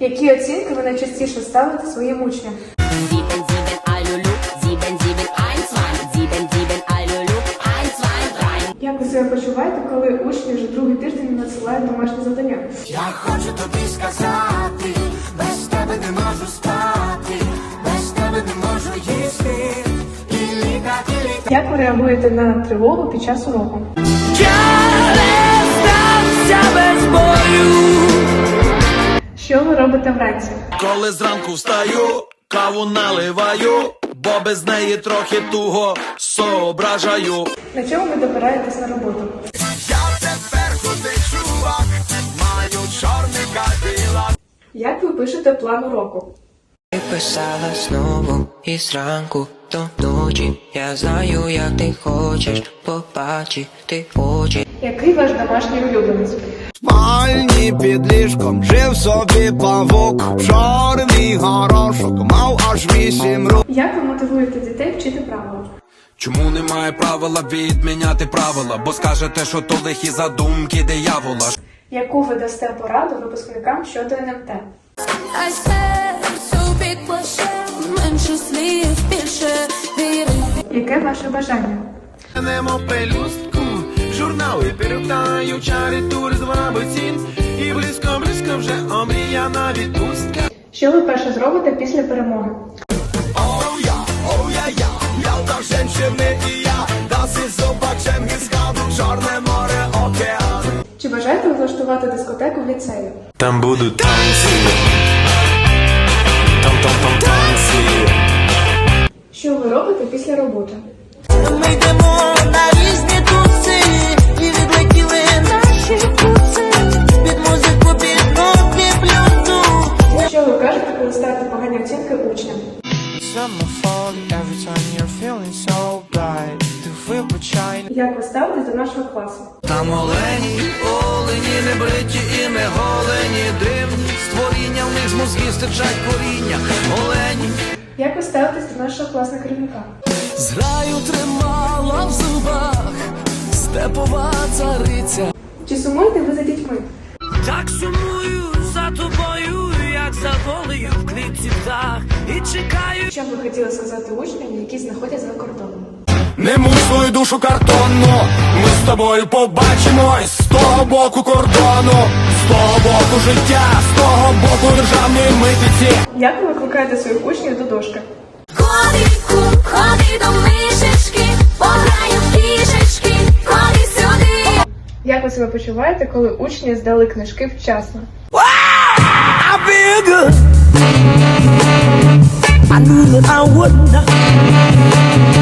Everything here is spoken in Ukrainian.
Які оцінки ви найчастіше ставите своїм учням? Як ви себе почуваєте, коли учні вже другий тиждень надсилають домашні завдання? Я хочу тобі сказати, без тебе не можу спати, без тебе не можу їсти, і лікати, і лікати. Як ви реагуєте на тривогу під час уроку? Робите вранці? Коли зранку встаю, каву наливаю, бо без неї трохи туго соображаю. На чому ви добираєтесь на роботу? Я тепер худий чувак, маю чорний кадилак. Як ви пишете план уроку? Ти писала знову і зранку до ночі. Я знаю, як ти хочеш побачити очі. Який ваш домашній улюбленець? Спальні під ліжком жив собі павук, чорний горошок, мав аж вісім рук. Як ви мотивуєте дітей вчити правила? Чому немає правила відміняти правила? Бо скажете, що то лихі задумки диявола. Яку ви дасте пораду випускникам щодо НМТ? Ай серцю підплаще, менше слів, більше віри. Яке ваше бажання? Немо пелюстку, журнали перевтаю, чари тур з близько, вже омріяна відпустка. Що ви перше зробите після перемоги? Оу я, оу я, я, Ялта, женщини і я, даси зобачем гискаду, Чорне море, океан. Чи бажаєте ви влаштувати дискотеку в ліцеї? Там будуть танці. Там там там танці. Що ви робите після роботи? Ми йдемо Fall, every time you're feeling so bright, ти вибачай. Як ви ставитесь до нашого класу? Там олені, олені, не бриті і не голені, дивні створіння, в них з мозгів стирчать коріння. Олені. Як ви ставитесь до нашого класного керівника? Зграю тримала в зубах степова цариця. Чи сумуєте ви за дітьми? Так сумую за тобою, як за волею в клітці птах, чекаю. Що б ви хотіли сказати учням, які знаходяться за кордоном? Не муй свою душу картонну, ми з тобою побачимось з того боку кордону, з того боку життя, з того боку державної митниці. Як ви викликаєте своїх учнів до дошки? Котику, ходи до мишечки, пограю в кішечки, ходи сюди. Як ви себе почуваєте, коли учні здали книжки вчасно? I feel good. I knew that I would not.